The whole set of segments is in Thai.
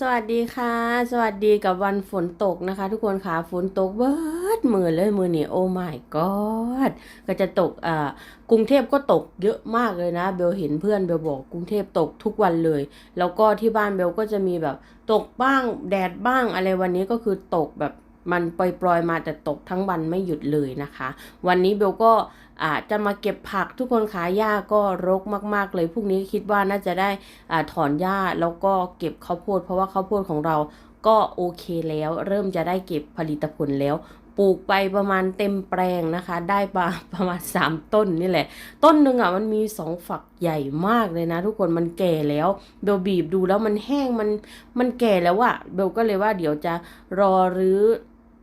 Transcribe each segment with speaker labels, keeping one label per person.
Speaker 1: สวัสดีค่ะ สวัสดีกับวันฝนตกนะคะ ทุกคนค่ะฝนตกเบิดมือเลยมือนี่โอ้ my god ก็จะตกอ่ากรุงเทพก็ตกเยอะมากเลยนะเบลเห็นเพื่อนเบลบอกกรุงเทพตกทุกวันเลย แล้วก็ที่บ้านเบลก็จะมีแบบตกบ้างแดดบ้างอะไรวันนี้ก็คือตกแบบ มันปล่อยๆมาแต่ตกทั้งวันไม่หยุดเลยนะคะ วันนี้เบลก็อาจะมาเก็บผักทุกคนขาหญ้าก็รกมาก ๆ เลยพรุ่งนี้คิดว่าน่าจะได้อถอนหญ้าแล้วก็เก็บข้าวโพด เพราะว่าข้าวโพดของเราก็โอเคแล้ว เริ่มจะได้เก็บผลิตผลแล้วปลูกไปประมาณเต็มแปลงนะคะ ได้ปประมาณ 3 ต้นนี่แหละ ต้นหนึ่งอะมันมีสองฝักใหญ่มากเลยนะ ทุกคนมันแก่แล้วเบลบีบดูแล้วมันแห้งมันมันแก่แล้วอะเบลก็เลยว่าเดี๋ยวจะรอรื้อ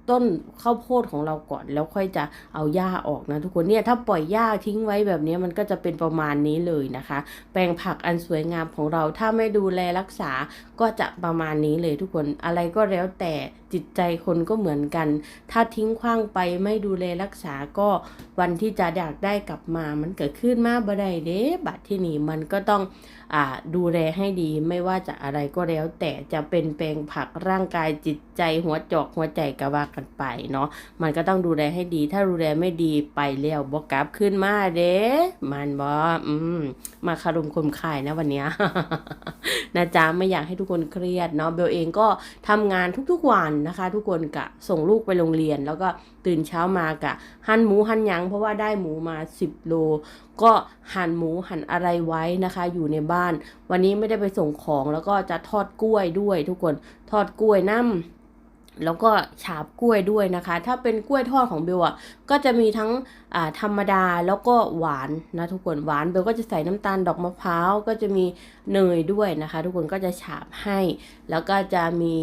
Speaker 1: ต้นข้าวโพดของเราก่อน แล้วค่อยจะเอาหญ้าออกนะทุกคนเนี่ยถ้าปล่อยหญ้าทิ้งไว้แบบนี้มันก็จะเป็นประมาณนี้เลยนะคะ แปลงผักอันสวยงามของเราถ้าไม่ดูแลรักษาก็จะประมาณนี้เลยทุกคนอะไรก็แล้วแต่จิตใจคนก็เหมือนกัน ถ้าทิ้งขว้างไปไม่ดูแลรักษาก็วันที่จะอยากได้กลับมามันเกิดขึ้นมาบ่ได้เด้บัดที่นี่มันก็ต้อง ดูแลให้ดีไม่ว่าจะอะไรก็แล้ว แต่จะเป็นแปลงผักร่างกายจิตใจหัวจอกหัวใจก็ว่ากันไปเนาะมันก็ต้องดูแลให้ดี ถ้าดูแลไม่ดีไปแล้วบอกกลับขึ้นมาเด้มันบออืมมาคารุมคมคายนะวันนี้นะจ๊ะไม่อยากให้ทุกคนเครียดเนาะเบลเองก็ทำงานทุกๆวันนะคะ ทุกคนกะส่งลูกไปโรงเรียน แล้วก็ตื่นเช้ามากะหั่นหมูหั่นยังเพราะว่าได้หมูมา 10 โล ก็หั่นหมูหั่นอะไรไว้นะคะ อยู่ในบ้าน วันนี้ไม่ได้ไปส่งของแล้วก็จะทอดกล้วยด้วย ทุกคนทอดกล้วยน้ำแล้วก็ฉาบกล้วยด้วยนะคะ ถ้าเป็นกล้วยทอดของเบลอะ ก็จะมีทั้งธรรมดาแล้วก็หวานนะทุกคนหวานเบลก็จะใส่น้ำตาลดอกมะพร้าวก็จะมีเนยด้วยนะคะ ทุกคนก็จะฉาบให้ แล้วก็จะมี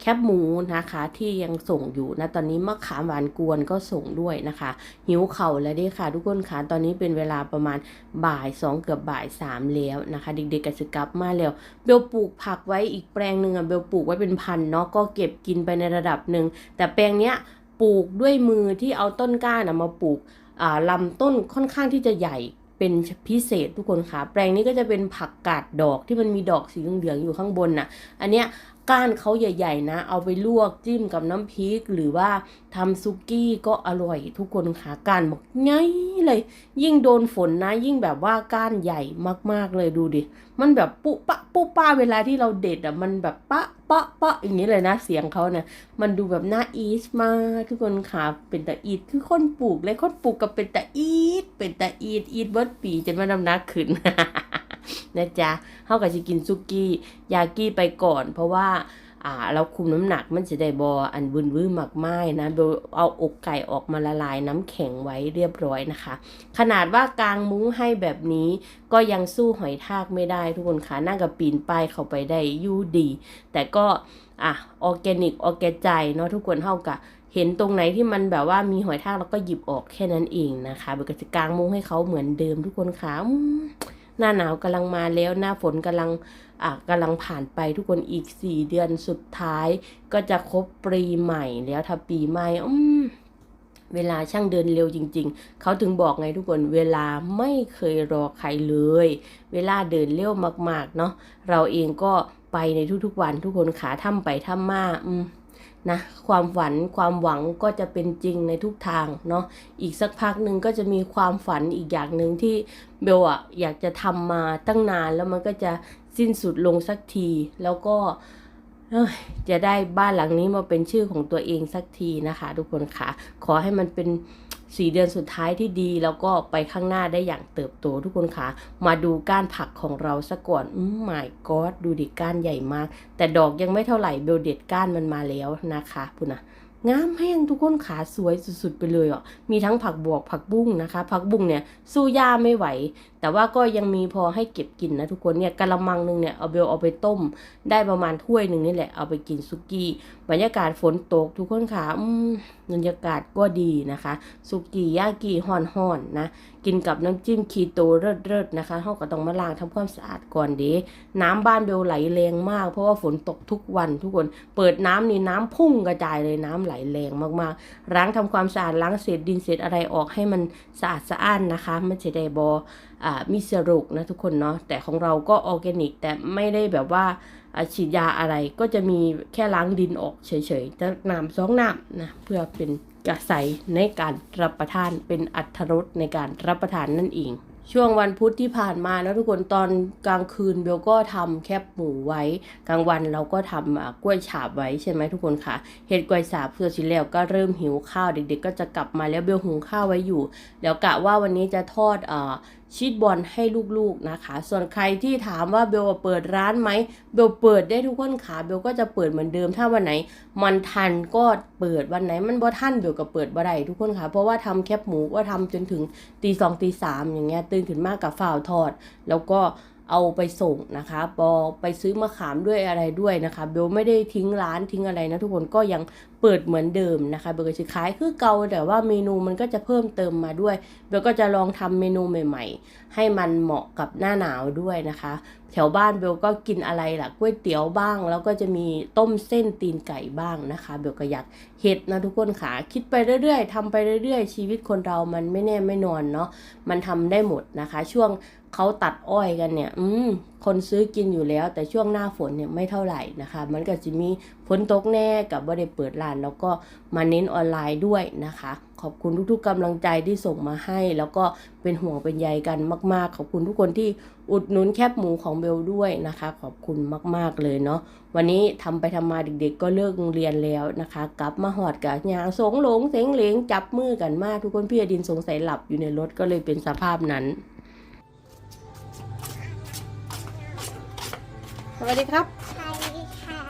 Speaker 1: แคบหมูนะคะที่ยังส่งอยู่นะตอนนี้มะขามหวานกวนก็ส่งด้วยนะคะ หิวเข่าแล้วด้ค่ะ ทุกคนค่ะตอนนี้เป็นเวลาประมาณบ่ายสองเกือบบ่ายสามแล้วนะคะ เด็กๆกับสกลับมาแล้วเบลปลูกผักไว้อีกแปลงหนึ่งอะเบลปลูกไว้เป็นพันเนาะก็เก็บกินไปในระดับหนึ่งแต่แปลงเนี้ยปลูกด้วยมือที่เอาต้นกล้านะมาปลูก ลำต้นค่อนข้างที่จะใหญ่เป็นพิเศษทุกคนค่ะ แปลงนี้ก็จะเป็นผักกาดดอกที่มันมีดอกสีเหลืองๆอยู่ข้างบนน่ะ อันเนี้ย ก้านเขาใหญ่ ๆ นะ เอาไปลวกจิ้มกับน้ำพริก หรือว่าทำซุกี้ก็อร่อยทุกคนค่ะก้านบอกไงเลย ยิ่งโดนฝนนะ ยิ่งแบบว่าก้านใหญ่มากๆเลยดูดิ มันแบบปุ๊ปะปุ๊ป้าเวลาที่เราเด็ดอะมันแบบปะปะปะอย่างนี้เลยนะเสียงเขาเนี่ยมันดูแบบน่าอีสมากทุกคนค่ะเป็นตาอีดคือคนปลูกเลยคนปลูกกับเป็นตาอีดเป็นตาอีดอีดเบิร์ดปีจนมันน้ำนักขึ้น นะจ๊ะเขาก็จะกินซุกี้ ยากี้ไปก่อน เพราะว่าอ่าเราคุมน้ำหนักมันจะได้บออันบึนวื้อหมักไม้นะโดยเอาอกไก่ออกมาละลายน้ำแข็งไว้เรียบร้อยนะคะ ขนาดว่ากางมุ้งให้แบบนี้ก็ยังสู้หอยทากไม่ได้ทุกคนค่ะนั่งกับปีนป้ายเข้าไปได้ยู่ดี แต่ก็อะออร์แกนิกออร์แกใจเนาะทุกคนเท่ากับเห็นตรงไหนที่มันแบบว่ามีหอยทากเราก็หยิบออกแค่นั้นเองนะคะเบลก็จะกางมุ้งให้เขาเหมือนเดิมทุกคนค่ะ หน้าหนาวกำลังมาแล้วหน้าฝนกำลังอะกำลังผ่านไปทุกคนอีกสี่เดือนสุดท้าย ก็จะครบปีใหม่แล้วถ้าปีใหม่อืมเวลาช่างเดินเร็วจริง ๆ เขาถึงบอกไงทุกคน เวลาไม่เคยรอใครเลย เวลาเดินเร็วมากๆ เนาะ เราเองก็ไปในทุกๆวันทุกคนขาทำไปทำมา อืม นะความฝันความหวังก็จะเป็นจริงในทุกทางเนาะอีกสักพักหนึ่งก็จะมีความฝันอีกอย่างหนึ่งที่เบลอะอยากจะทำมาตั้งนานแล้วมันก็จะสิ้นสุดลงสักที แล้วก็จะได้บ้านหลังนี้มาเป็นชื่อของตัวเองสักทีนะคะ ทุกคนค่ะ ขอให้มันเป็น สี่เดือนสุดท้ายที่ดี แล้วก็ไปข้างหน้าได้อย่างเติบโตทุกคนค่ะมาดูก้านผักของเราซะก่อนอืม my god ดูดิก้านใหญ่มาก แต่ดอกยังไม่เท่าไหร่เบลเด็ดก้านมันมาแล้วนะคะพุ่นนะงามแห้งทุกคนขาสวยสุดๆไปเลยอะ มีทั้งผักบวกผักบุ้งนะคะ ผักบุ้งเนี่ยสู้ย่าไม่ไหว แต่ว่าก็ยังมีพอให้เก็บกินนะทุกคนเนี่ยกะละมังหนึงเนี่ยเอาเบลเอาไปต้ม ได้ประมาณถ้วยหนึ่งนี่แหละเอาไปกินซุกี้ บรรยากาศฝนตกทุกคนค่ะอืมบรรยากาศก็ดีนะคะซุกี้ยากิห่อนๆนนะกินกับน้ำจิ้มคีโตเลิศๆนะคะเขาก็ต้องมาล้างทำความสะอาดก่อนเด้น้ำบ้านเบลไหลแรงมาก เพราะว่าฝนตกทุกวันทุกคนเปิดน้ำนี่น้ำพุ่งกระจายเลยน้ำไหลไหลแรงมากๆล้างทำความสะอาดล้างเศษดินเศษอะไรออกให้มันสะอาดสะอ้านนะคะมันจะได้บอ่ามีเสรุกนะทุกคนเนาะแต่ของเราก็ออร์แกนิก แต่ไม่ได้แบบว่าฉีดยาอะไรก็จะมีแค่ล้างดินออกเฉยๆจะน้ำสองน้ำนะเพื่อเป็นกระใสในการรับประทานเป็นอัตรสในการรับประทานนั่นเองช่วงวันพุธที่ผ่านมาแล้วทุกคนตอนกลางคืนเบลก็ทำแคบหมูไว้ กลางวันเราก็ทำอ่ากล้วยฉาบไว้ใช่ไหมทุกคนค่ะเห็ดกล้วยฉาบเพื่อชิแล้วก็เริ่มหิวข้าวเด็กๆ ก็จะกลับมาแล้วเบลหุงข้าวไว้อยู่ แล้วกะว่าวันนี้จะทอดอ่า ชีดบอลให้ลูกๆนะคะ ส่วนใครที่ถามว่าเบลเปิดร้านไหมเบลเปิดได้ทุกคนค่ะเบลก็จะเปิดเหมือนเดิมถ้าวันไหน มันทันก็เปิดวันไหน มันบ่ทันเบลก็เปิดบ่ได้ทุกคนค่ะเพราะว่าทำแคบหมูก็ทำจนถึงตีสองตีสามอย่างเงี้ยตื่นขึ้นมากกับฝ่าวทอด แล้วก็ เอาไปส่งนะคะพอไปซื้อมะขามด้วยอะไรด้วยนะคะเบลไม่ได้ทิ้งร้านทิ้งอะไรนะทุกคนก็ยังเปิดเหมือนเดิมนะคะเบลก็จะขายคือเก่าแต่ว่าเมนูมันก็จะเพิ่มเติมมาด้วยเบลก็จะลองทำเมนูใหม่ ๆ ให้มันเหมาะกับหน้าหนาวด้วยนะคะ แถวบ้านเบลก็กินอะไรล่ะก๋วยเตี๋ยวบ้าง แล้วก็จะมีต้มเส้นตีนไก่บ้างนะคะเบลก็อยากเห็ดนะทุกคนค่ะคิดไปเรื่อย ๆทำไปเรื่อย ๆ ชีวิตคนเรามันไม่แน่ไม่นอนเนาะมันทำได้หมดนะคะ ช่วง เขาตัดอ้อยกันเนี่ย อืม คนซื้อกินอยู่แล้ว แต่ช่วงหน้าฝนเนี่ยไม่เท่าไหร่นะคะ มันก็จะมีฝนตกแน่กับว่าได้เปิดร้าน แล้วก็มาเน้นออนไลน์ด้วยนะคะ ขอบคุณทุกๆกำลังใจที่ส่งมาให้ แล้วก็เป็นห่วงเป็นใยกันมากๆ ขอบคุณทุกคนที่อุดหนุนแคบหมูของเบลด้วยนะคะ ขอบคุณมาก ๆเลยเนาะวันนี้ทำไปทำมาเด็กๆ ก็เลิกเรียนแล้วนะคะ กลับมาหอดกับยางสงหลงเสงเหลงจับมือกันมากทุกคนพี่อดินสงสัยหลับอยู่ในรถก็เลยเป็นสภาพนั้น วัสดีครับ
Speaker 2: สวัสดีค่ะ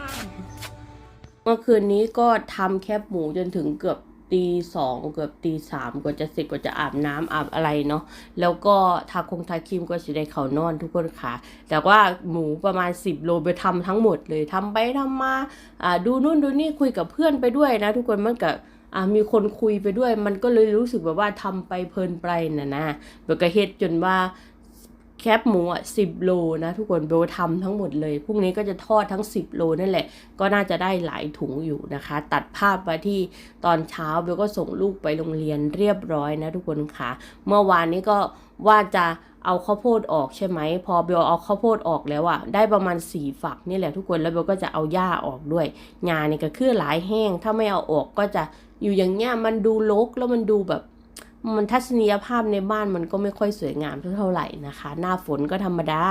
Speaker 1: เมื่อคืนนี้ก็ทำแคบหมูจนถึงเกือบตีสองเกือบตีสามกว่าจะเสร็จกว่าจะอาบน้ำอาบอะไรเนาะแล้วก็ทาคงทาครีมก็สิได้เขานอนทุกคนค่ะ แต่ว่าหมูประมาณ 10 โลไปทำทั้งหมดเลยทำไปทำมาอ่าดูนู่นดูนี่คุยกับเพื่อนไปด้วยนะ ทุกคนมันกับอ่ามีคนคุยไปด้วย มันก็เลยรู้สึกแบบว่าทำไปเพลินไปน่ะนะเบลก็เฮ็ดจนว่า แคบหมูอะสิบโลนะทุกคนเบลทำทั้งหมดเลยพรุ่งนี้ก็จะทอดทั้ง 10 โลนั่นแหละ ก็น่าจะได้หลายถุงอยู่นะคะ ตัดภาพมาที่ตอนเช้าเบลก็ส่งลูกไปโรงเรียนเรียบร้อยนะทุกคนค่ะ เมื่อวานนี้ก็ว่าจะเอาข้าวโพดออกใช่ไหม พอเบลเอาข้าวโพดออกแล้วอะได้ประมาณสี่ฝักนี่แหละทุกคนแล้วเบลก็จะเอาหญ้าออกด้วยงานี่ก็คือหลายแห้ง ถ้าไม่เอาออกก็จะอยู่อย่างเงี้ยมันดูรกแล้วมันดูแบบ มันทัศนียภาพในบ้านมันก็ไม่ค่อยสวยงามเท่าไหร่นะคะ หน้าฝนก็ธรรมดา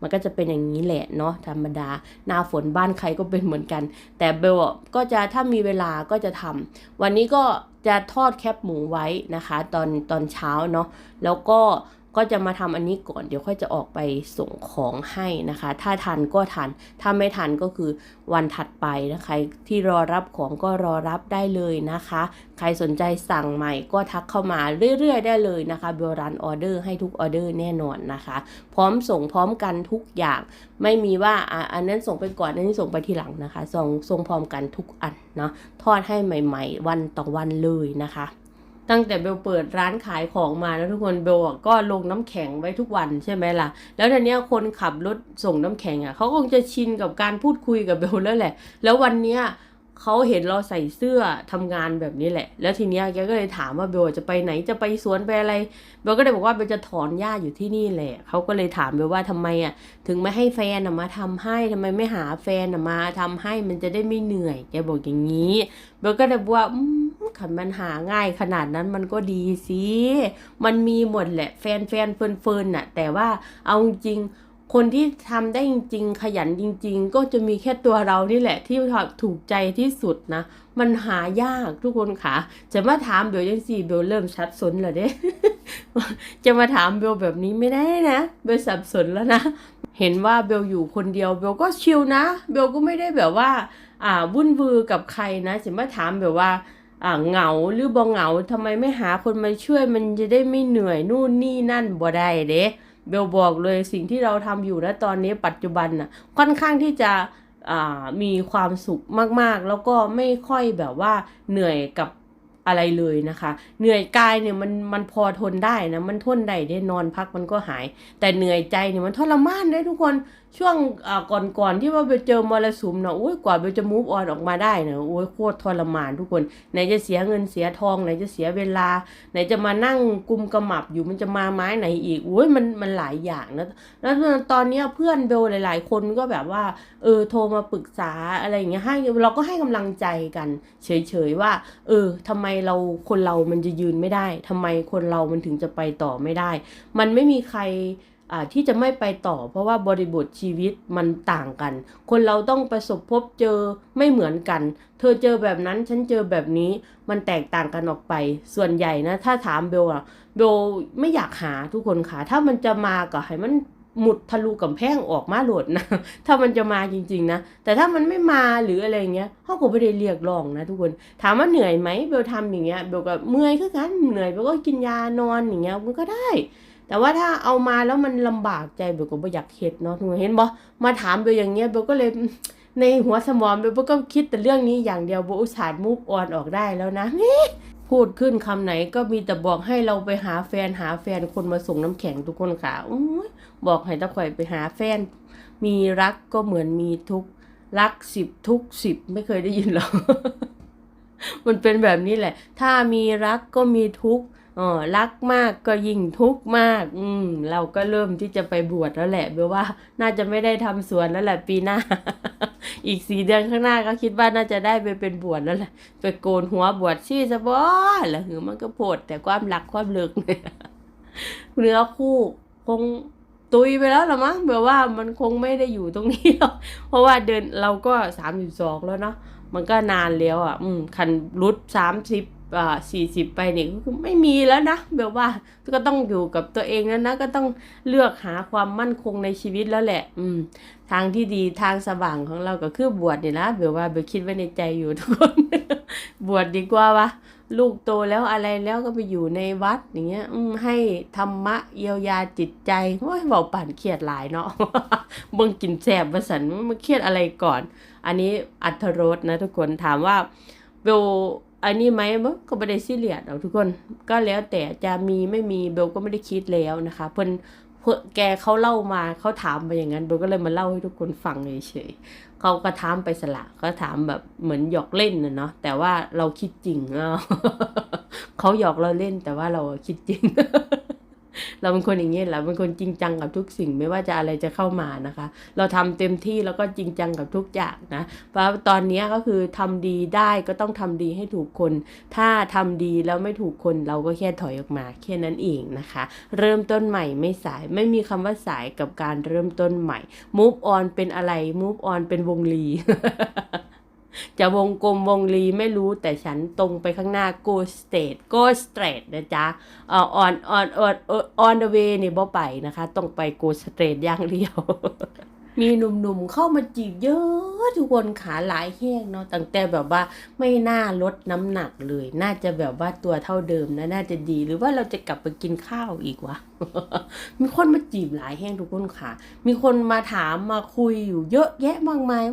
Speaker 1: มันก็จะเป็นอย่างนี้แหละเนาะธรรมดา หน้าฝนบ้านใครก็เป็นเหมือนกัน แต่เบลก็จะถ้ามีเวลาก็จะทำวันนี้ก็จะทอดแคบหมูไว้นะคะ ตอนตอนเช้าเนาะแล้วก็ ก็จะมาทำอันนี้ก่อนเดี๋ยวค่อยจะออกไปส่งของให้นะคะ ถ้าทันก็ทัน ถ้าไม่ทันก็คือวันถัดไปนะครที่รอรับของก็รอรับได้เลยนะคะ ใครสนใจสั่งใหม่ก็ทักเข้ามาเรื่อยๆ ได้เลยนะคะเบลรันออเดอร์ให้ทุกออเดอร์แน่นอนนะคะ พร้อมส่งพร้อมกันทุกอย่าง ไม่มีว่าอะอันนั้นส่งไปก่อนอันนี้ส่งไปทีหลังนะคะส่งส่งพร้อมกันทุกอันเนาะทอดให้ใหม่ ๆ วันต่อวันเลยนะคะ ตั้งแต่เบลเปิดร้านขายของมาแล้วทุกคนเบลอะก็ลงน้ำแข็งไว้ทุกวันใช่ไหมล่ะ แล้วทีเนี้ยคนขับรถส่งน้ำแข็งอะเขาคงจะชินกับการพูดคุยกับเบลแล้วแหละ แล้ววันเนี้ยเขาเห็นเราใส่เสื้อทำงานแบบนี้แหละ แล้วทีเนี้ยแกก็เลยถามว่าเบลจะไปไหนจะไปสวนไปอะไร เบลก็เลยบอกว่าเบลจะถอนหญ้าอยู่ที่นี่แหละ เขาก็เลยถามเบลว่าทำไมอะ ถึงไม่ให้แฟนมาทำให้ทำไมไม่หาแฟนมาทำให้มันจะได้ไม่เหนื่อย แกบอกอย่างนี้ เบลก็เลยบอกว่าอืม ขันมันหาง่ายขนาดนั้นมันก็ดีสิ มันมีหมดแหละ แฟนแฟนเฟินเฟินน่ะ แต่ว่าเอาจริง คนที่ทำได้จริง ๆ ขยันจริง ๆ ก็จะมีแค่ตัวเรานี่แหละ ที่ถูกใจที่สุดนะ มันหายากทุกคนค่ะ จะมาถามเบลยังสี่เบลเริ่มชัดสนแล้วเด้ จะมาถามเบลแบบนี้ไม่ได้นะ เบลสับสนแล้วนะ เห็นว่าเบลอยู่คนเดียวเบลก็ชิลนะ เบลก็ไม่ได้แบบว่า อ่าวุ่นวือกับใครนะจะมาถามแบบว่า อ่าเหงาหรือบ่เหงาทำไมไม่หาคนมาช่วยมันจะได้ไม่เหนื่อยนู่นนี่นั่นบ่ได้เด้เบลบอกเลยสิ่งที่เราทำอยู่นะตอนนี้ปัจจุบันน่ะค่อนข้างที่จะอ่ามีความสุขมากๆ แล้วก็ไม่ค่อยแบบว่าเหนื่อยกับอะไรเลยนะคะ เหนื่อยกายเนี่ยมันมันพอทนได้นะมันทนได้ได้นอนพักมันก็หาย แต่เหนื่อยใจเนี่ยมันทรมานเลยทุกคนช่วงอ่าก่อนๆที่ว่าไปเจอมรสุมเนาะอุ้ยกว่าไปจะมูฟออนออกมาได้เนาะโอ้ยโคตรทรมานทุกคนไหนจะเสียเงินเสียทองไหนจะเสียเวลา ไหนจะมานั่งกุมกระหมับอยู่มันจะมาไม้ไหนอีกอุ้ยมันมันหลายอย่างนะแล้วตอนนี้เพื่อนเบลหลาย ๆ คนก็แบบว่าเออโทรมาปรึกษาอะไรอย่างเงี้ยให้เราก็ให้กำลังใจกัน เฉยๆว่า เออทำไมเราคนเรามันจะยืนไม่ได้ทำไมคนเรามันถึงจะไปต่อไม่ได้ มันไม่มีใคร ที่จะไม่ไปต่อ เพราะว่าบริบทชีวิตมันต่างกัน คนเราต้องประสบพบเจอไม่เหมือนกัน เธอเจอแบบนั้นฉันเจอแบบนี้มันแตกต่างกันออกไป ส่วนใหญ่นะ ถ้าถามเบลอะเบลไม่อยากหาทุกคนค่ะ ถ้ามันจะมาก็ให้มันหมุดทะลุกับแพงออกมาโหลดนะ ถ้ามันจะมาจริง ๆ นะ แต่ถ้ามันไม่มาหรืออะไรเงี้ยเขาก็ไม่ได้เรียกร้องนะทุกคน ถามว่าเหนื่อยไหมเบลทำอย่างเงี้ย เบลก็เมื่อยคือกัน เหนื่อยเบลก็กินยานอนอย่างเงี้ยมันก็ได้ แต่ว่าถ้าเอามาแล้วมันลำบากใจเบลก็ไม่อยากเฮ็ดเนาะทุกคนเห็นบ่มาถามเบลอย่างเงี้ยเบลก็เลยในหัวสมองเบลก็คิดแต่เรื่องนี้อย่างเดียวเบลอุตส่าห์มูฟออนออกได้แล้วนะพูดขึ้นคำไหนก็มีแต่บอกให้เราไปหาแฟนหาแฟนคนมาส่งน้ำแข็งทุกคนค่ะอบอกให้ตะข่อยไปหาแฟน มีรักก็เหมือนมีทุกข์รักสิบทุกสิบไม่เคยได้ยินหรอกมันเป็นแบบนี้แหละ ถ้ามีรักก็มีทุกข์ อ๋อรักมากก็ยิ่งทุกข์มาก อืม เราก็เริ่มที่จะไปบวชแล้วแหละเบลว่า น่าจะไม่ได้ทำสวนแล้วแหละปีหน้า อีกสี่เดือนข้างหน้าก็คิดว่าน่าจะได้ไปเป็นบวชแล้วแหละ ไปโกนหัวบวชชี่ซะบ่แล้วหือมันก็โผดแต่ความรักความเลิกเนื้อคู่คงตุยไปแล้วละมั้งแบบว่ามันคงไม่ได้อยู่ตรงนี้หรอก เพราะว่าเดินเราก็สามสิบสองแล้วเนาะ มันก็นานแล้วอะ อืมคันรุดสามสิบ สี่สิบไปเนี่ยก็คือไม่มีแล้วนะแบบว่าก็ต้องอยู่กับตัวเองแล้วนะก็ต้องเลือกหาความมั่นคงในชีวิตแล้วแหละ อืม ทางที่ดีทางสว่างของเราก็คือบวชเนี่ยนะแบบว่าเบลคิดไว้ในใจอยู่ทุกคน บวชดีกว่าวะลูกโตแล้วอะไรแล้วก็ไปอยู่ในวัดอย่างเงี้ย อืมให้ธรรมะเยียวยาจิตใจโอ้ยเบาปั่นเครียดหลายเนาะเบิ่งกินแสบประสันมันเครียดอะไรก่อน อันนี้อัธรสนะทุกคนถามว่าเบล อันนี้ไหมเบลก็ไม่ได้ซีเรียสหรอกทุกคนก็แล้วแต่จะมีไม่มีเบลก็ไม่ได้คิดแล้วนะคะเพิ่นเพื่อแกเขาเล่ามาเขาถามไปอย่างนั้นเบลก็เลยมาเล่าให้ทุกคนฟังเฉยๆเขาก็ถามไปสละก็ถามแบบเหมือนหยอกเล่นนะเนาะแต่ว่าเราคิดจริงอะเขาหยอกเราเล่นแต่ว่าเราคิดจริง เราเป็นคนอย่างเงี้ยแหละเป็นคนจริงจังกับทุกสิ่งไม่ว่าจะอะไรจะเข้ามานะคะ เราทำเต็มที่แล้วก็จริงจังกับทุกอย่างนะเพราะตอนนี้ก็คือทำดีได้ก็ต้องทำดีให้ถูกคน ถ้าทำดีแล้วไม่ถูกคนเราก็แค่ถอยออกมาแค่นั้นเองนะคะ เริ่มต้นใหม่ไม่สายไม่มีคำว่าสายกับการเริ่มต้นใหม่ move on เป็นอะไร move on เป็นวงลี จะวงกลมวงรีไม่รู้แต่ฉันตรงไปข้างหน้า go straight go straight นะจ๊ะเอ่อ on on on on the way นี่บ่ไปนะคะ ต้องไป go straight อย่างเดียว มีหนุ่มๆเข้ามาจีบเยอะทุกคนขาหลายแห้งเนาะตั้งแต่แบบว่าไม่น่าลดน้ำหนักเลย น่าจะแบบว่าตัวเท่าเดิมนะ น่าจะดี หรือว่าเราจะกลับไปกินข้าวอีกวะ มีคนมาจีบหลายแห้งทุกคนค่ะ มีคนมาถามมาคุยอยู่เยอะแยะมากมาย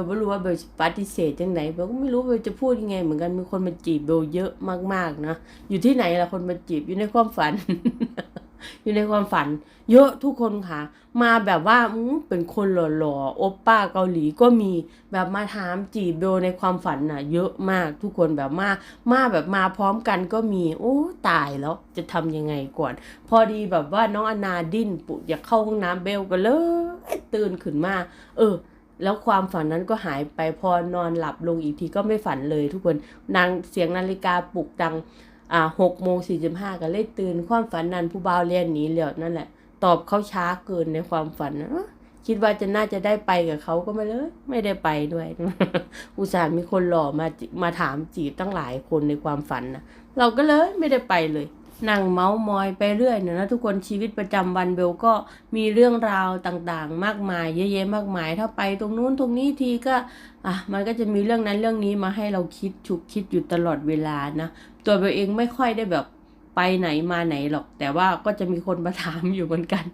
Speaker 1: ลไม่รู้ว่าเบลปฏิเสธยังไงเบลก็ไม่รู้เบลจะพูดยังไง เหมือนกันมีคนมาจีบเบลเยอะมากๆนะอยู่ที่ไหนล่ะคนมาจีบอยู่ในความฝัน อยู่ในความฝัน เยอะทุกคนค่ะ มาแบบว่าเป็นคนหล่อๆโอปป้าเกาหลีก็มีแบบมาถามจีบเบลในความฝันน่ะ เยอะมากทุกคนแบบมามาแบบมาพร้อมกันก็มี โอ้ตายแล้วจะทำยังไงก่อน พอดีแบบว่าน้องอนาดิ้นปุอยากเข้าห้องน้ำเบลก็เลยตื่นขึ้นมา เออ แล้วความฝันนั้นก็หายไปพอนอนหลับลงอีกทีก็ไม่ฝันเลยทุกคนนางเสียงนาฬิกาปลุกดังอ่าหกโมงสี่สิบห้าก็เลยตื่นความฝันนั้นผู้บ่าวเรียนหนีแล้วนั่นแหละ ตอบเขาช้าเกินในความฝันนะคิดว่าจะน่าจะได้ไปกับเขาก็ไม่เลย ไม่ได้ไปด้วย อุตส่าห์มีคนหล่อมามาถามจีบตั้งหลายคนในความฝันนะเราก็เลยไม่ได้ไปเลย นั่งเมาส์มอยไปเรื่อยเนี่ยนะทุกคนชีวิตประจำวันเบลก็มีเรื่องราวต่างๆ มากมายเยอะแยะมากมาย ถ้าไปตรงนู้นตรงนี้ทีก็อะมันก็จะมีเรื่องนั้นเรื่องนี้มาให้เราคิดฉุกคิดอยู่ตลอดเวลานะตัวเบลเองไม่ค่อยได้แบบไปไหนมาไหนหรอก แต่ว่าก็จะมีคนมาถามอยู่เหมือนกัน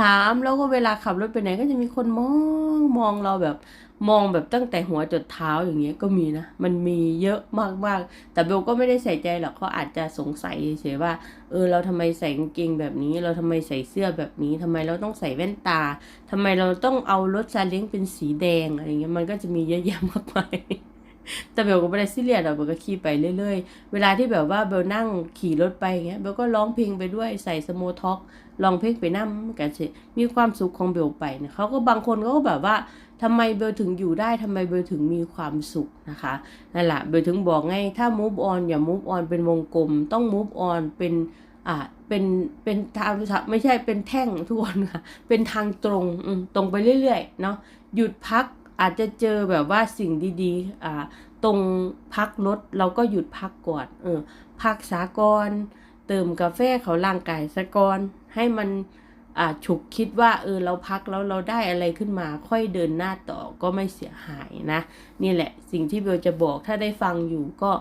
Speaker 1: ถามแล้วก็เวลาขับรถไปไหนก็จะมีคนมองมองเราแบบ มองแบบตั้งแต่หัวจดเท้าอย่างเงี้ยก็มีนะ มันมีเยอะมากๆ แต่เบลก็ไม่ได้ใส่ใจหรอกเขาอาจจะสงสัยเฉยๆว่า เออเราทำไมใส่กางเกงแบบนี้ เราทำไมใส่เสื้อแบบนี้ทำไมเราต้องใส่แว่นตาทำไมเราต้องเอารถซาเล้งเป็นสีแดงอะไรเงี้ยมันก็จะมีเยอะแยะมากมายแต่เบลก็ไม่ได้ซีเรียสหรอกเบลก็ขี่ไปเรื่อยๆ เวลาที่แบบว่าเบลนั่งขี่รถไปอย่างเงี้ยเบลก็ร้องเพลงไปด้วยใส่สโมท็อกร้องเพลงไปนั่กันสิมีความสุขของเบลไปเนี่ยเขาก็บางคนเขาก็แบบว่า ทำไมเบลถึงอยู่ได้ทำไมเบลถึงมีความสุขนะคะนั่นแหละเบลถึงบอกไงถ้า move on อย่า move on เป็นวงกลม ต้อง move on เป็นอ่าเป็นเป็นทางไม่ใช่เป็นแท่งทุกคนค่ะเป็นทางตรงตรงไปเรื่อยๆเนาะหยุดพักอาจจะเจอแบบว่าสิ่งดีๆอ่าตรงพักรถเราก็หยุดพักก่อนเออพักสากรเติมกาแฟเขาร่างกายสะกอนให้มัน ฉุกคิดว่าเออเราพักแล้วเราได้อะไรขึ้นมา ค่อยเดินหน้าต่อก็ไม่เสียหายนะ นี่แหละสิ่งที่เบลจะบอกถ้าได้ฟังอยู่ก็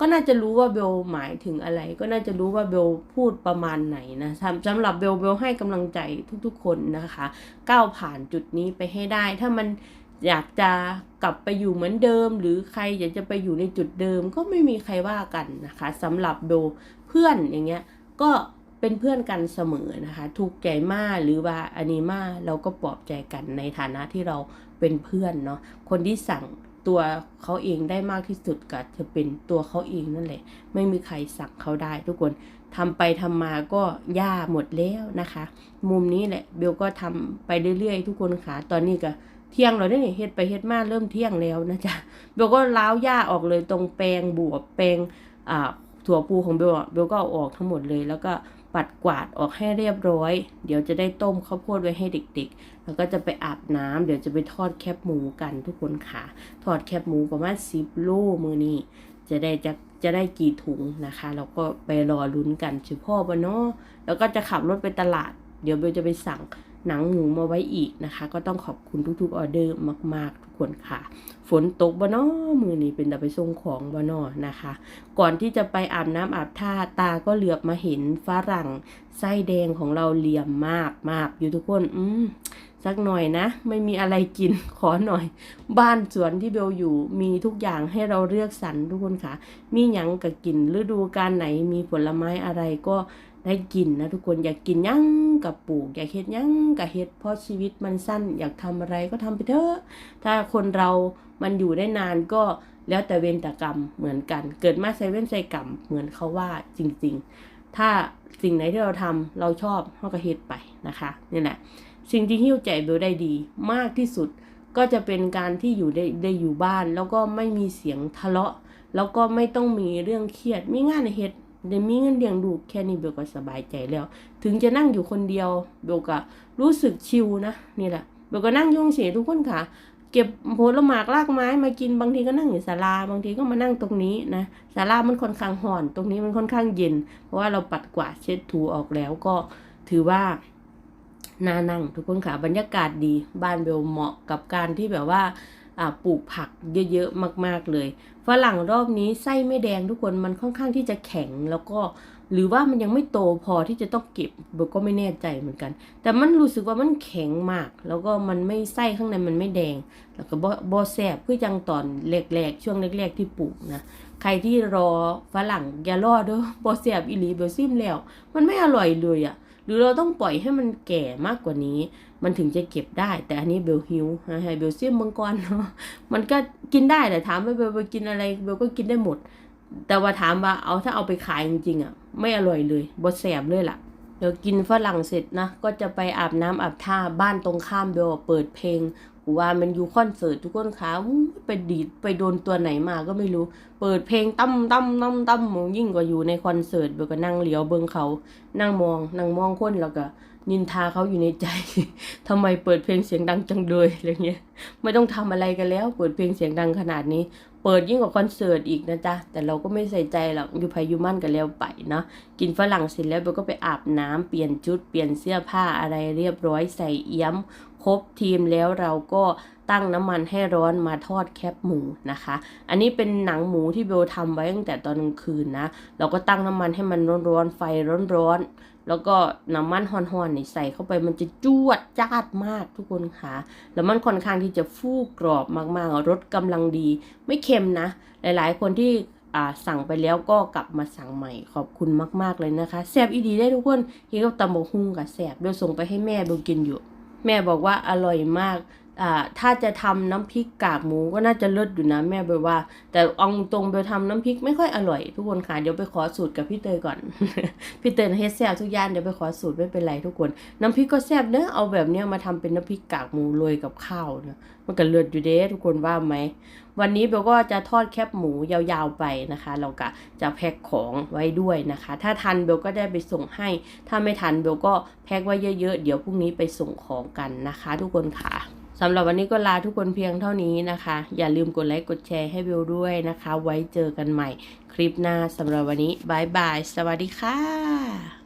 Speaker 1: ก็น่าจะรู้ว่าเบลหมายถึงอะไร ก็น่าจะรู้ว่าเบลพูดประมาณไหนนะสำหรับเบลเบลให้กำลังใจทุกๆคนนะคะ ก้าวผ่านจุดนี้ไปให้ได้ ถ้ามันอยากจะกลับไปอยู่เหมือนเดิม หรือใครอยากจะไปอยู่ในจุดเดิม ก็ไม่มีใครว่ากันนะคะสำหรับโดเพื่อนอย่างเงี้ยก็ เป็นเพื่อนกันเสมอนะคะ ทุกข์ใจมากหรือว่าอันนี้มาเราก็ปลอบใจกันในฐานะที่เราเป็นเพื่อนเนาะคนที่สั่งตัวเขาเองได้มากที่สุดก็จะเป็นตัวเขาเองนั่นแหละ ไม่มีใครสั่งเขาได้ ทุกคนทำไปทำมาก็ย่าหมดแล้วนะคะ มุมนี้แหละเบลก็ทำไปเรื่อยๆ ทุกคนค่ะตอนนี้ก็เที่ยงเราได้เนี่ยเฮ็ดไปเฮ็ดมาเริ่มเที่ยงแล้วนะจ๊ะเบลก็ล้าวหญ้าออกเลยตรงแปลงบวบแปลงอ่าถั่วปูของเบลเบลก็เอาออกทั้งหมดเลยแล้วก็ ปัดกวาดออกให้เรียบร้อย เดี๋ยวจะได้ต้มข้าวโพดไว้ให้เด็กๆ แล้วก็จะไปอาบน้ำเดี๋ยวจะไปทอดแคบหมูกันทุกคนค่ะ ทอดแคบหมูประมาณสิบโลมือนี้จะได้จะจะได้กี่ถุงนะคะแล้วก็ไปรอลุ้นกันชื่อพ่อบ่เนาะแล้วก็จะขับรถไปตลาด เดี๋ยวเบลจะไปสั่ง หนังหมูมาไว้อีกนะคะ ก็ต้องขอบคุณทุกๆออเดอร์มาก ๆ ทุกคนค่ะ ฝนตกบ่นอมือนี้เป็นแต่ไปส่งของบ่นอนะคะ ก่อนที่จะไปอาบน้ำอาบท่าตาก็เหลือบมาเห็นฝรั่งไส้แดงของเราเหลี่ยมมากมากอยู่ทุกคน อืมสักหน่อยนะ ไม่มีอะไรกินขอหน่อย บ้านสวนที่เบลอยู่มีทุกอย่างให้เราเลือกสรรทุกคนค่ะ มีหยังกับกินฤดูกาลไหนมีผลไม้อะไรก็ ได้กินนะทุกคนอยากกินยังกับปลูก อยากเฮ็ดยังกับเฮ็ดเพราะชีวิตมันสั้น อยากทำอะไรก็ทำไปเถอะถ้าคนเรามันอยู่ได้นานก็แล้วแต่เวรแต่กรรมเหมือนกัน เกิดมาใส่เว้นใส่กรรมเหมือนเขาว่าจริง ๆ ถ้าสิ่งไหนที่เราทำเราชอบเราก็เฮ็ดไปนะคะนี่แหละสิ่งที่หิ้วใจเบลได้ดี มากที่สุดก็จะเป็นการที่อยู่ได้ได้อยู่บ้าน แล้วก็ไม่มีเสียงทะเลาะ แล้วก็ไม่ต้องมีเรื่องเครียดมีงานเฮ็ด ได้มีเงินเลี้ยงลูกแค่นี้เบลก็สบายใจแล้ว ถึงจะนั่งอยู่คนเดียวเบลก็รู้สึกชิลนะนี่แหละเบลก็นั่งยุ่งเสียทุกคนค่ะ เก็บผลหมากรากไม้มากินบางทีก็นั่งอยู่ศาลาบางทีก็มานั่งตรงนี้นะศาลามันค่อนข้างห่อน ตรงนี้มันค่อนข้างเย็น เพราะว่าเราปัดกวาดเช็ดถูออกแล้วก็ถือว่าน่านั่งทุกคนค่ะบรรยากาศดีบ้านเบลเหมาะกับการที่แบบว่า ปลูกผักเยอะๆมากๆเลยฝรั่งรอบนี้ไส้ไม่แดงทุกคนมันค่อนข้างที่จะแข็งแล้วก็หรือว่ามันยังไม่โตพอที่จะต้องเก็บเบลก็ไม่แน่ใจเหมือนกัน แต่มันรู้สึกว่ามันแข็งมาก แล้วก็มันไม่ไส้ข้างในมันไม่แดง แล้วก็บ่บ่แสบคือจังตอนแรกๆช่วงแรกๆที่ปลูกนะใครที่รอฝรั่งอย่ารอด้อบ่แสบอีหลีเบลซิมแล้ว มันไม่อร่อยเลยอะหรือเราต้องปล่อยให้มันแก่มากกว่านี้ มันถึงจะเก็บได้ แต่อันนี้เบลฮิวให้เบลซิมมังกรเนาะมันก็กินได้แต่ถามว่าเบลกินอะไรเบลก็กินได้หมด แต่ว่าถามว่าเอาถ้าเอาไปขายจริงๆอะ ไม่อร่อยเลยบดแสบเลยล่ะเดี๋ยวกินฝรั่งเสร็จนะ ก็จะไปอาบน้ำอาบท่าบ้านตรงข้ามเบลเปิดเพลงกูว่ามันอยู่คอนเสิร์ตทุกคนขาไปดีดไปโดนตัวไหนมาก็ไม่รู้ เปิดเพลงตั้มตั้มตั้มตั้มยิ่งกว่าอยู่ในคอนเสิร์ตเบลก็นั่งเหลียวเบิงเขา นั่งมอง นั่งมองคนแล้วก็ นินทาเขาอยู่ในใจทำไมเปิดเพลงเสียงดังจังเลยอะไรเงี้ย ไม่ต้องทำอะไรกันแล้ว เปิดเพลงเสียงดังขนาดนี้ เปิดยิ่งกว่าคอนเสิร์ตอีกนะจ๊ะ แต่เราก็ไม่ใส่ใจหรอกอยู่พายุมั่นกันแล้วไปเนาะ กินฝรั่งเสร็จแล้วเบลก็ไปอาบน้ำเปลี่ยนชุดเปลี่ยนเสื้อผ้าอะไรเรียบร้อยใส่เอี้ยมครบทีมแล้วเราก็ตั้งน้ำมันให้ร้อนมาทอดแคบหมูนะคะ อันนี้เป็นหนังหมูที่เบลทำไว้ตั้งแต่ตอนกลางคืนนะ เราก็ตั้งน้ำมันให้มันร้อนๆไฟร้อนๆ แล้วก็น้ำมันหอนๆนี่ใส่เข้าไปมันจะจวดจ้าดมากทุกคนค่ะแล้วมันค่อนข้างที่จะฟูกรอบมากๆรสกำลังดี ไม่เค็มนะ หลายๆ คนที่อ่าสั่งไปแล้วก็กลับมาสั่งใหม่ขอบคุณมากๆเลยนะคะแซบอีดีได้ทุกคนกินกับตำบกฮุ่งกับแซบเบลส่งไปให้แม่เบลกินอยู่ แม่บอกว่าอร่อยมาก ถ้าจะทำน้ำพริกกากหมูก็น่าจะเลิศอยู่นะแม่เบลว่า แต่เอาตรงเบลทำน้ำพริกไม่ค่อยอร่อยทุกคนค่ะเดี๋ยวไปขอสูตรกับพี่เตยก่อน พี่เตยเฮ็ดแซ่บทุกย่างเดี๋ยวไปขอสูตรไม่เป็นไรทุกคน น้ำพริกก็แซ่บเนอะเอาแบบเนี้ยมาทำเป็นน้ำพริกกากหมูโรยกับข้าวเนะมันก็เลิศอยู่เด้ทุกคนว่าไหมวันนี้เบลก็จะทอดแคบหมูยาวๆไปนะคะเราก็จะแพ็คของไว้ด้วยนะคะ ถ้าทันเบลก็ได้ไปส่งให้ ถ้าไม่ทันเบลก็แพ็คไว้เยอะๆเดี๋ยวพรุ่งนี้ไปส่งของกันนะคะ ทุกคนค่ะ สำหรับวันนี้ก็ลาทุกคนเพียงเท่านี้นะคะ อย่าลืมกดไลค์กดแชร์ให้เบลด้วยนะคะ ไว้เจอกันใหม่คลิปหน้าสำหรับวันนี้บายบาย สวัสดีค่ะ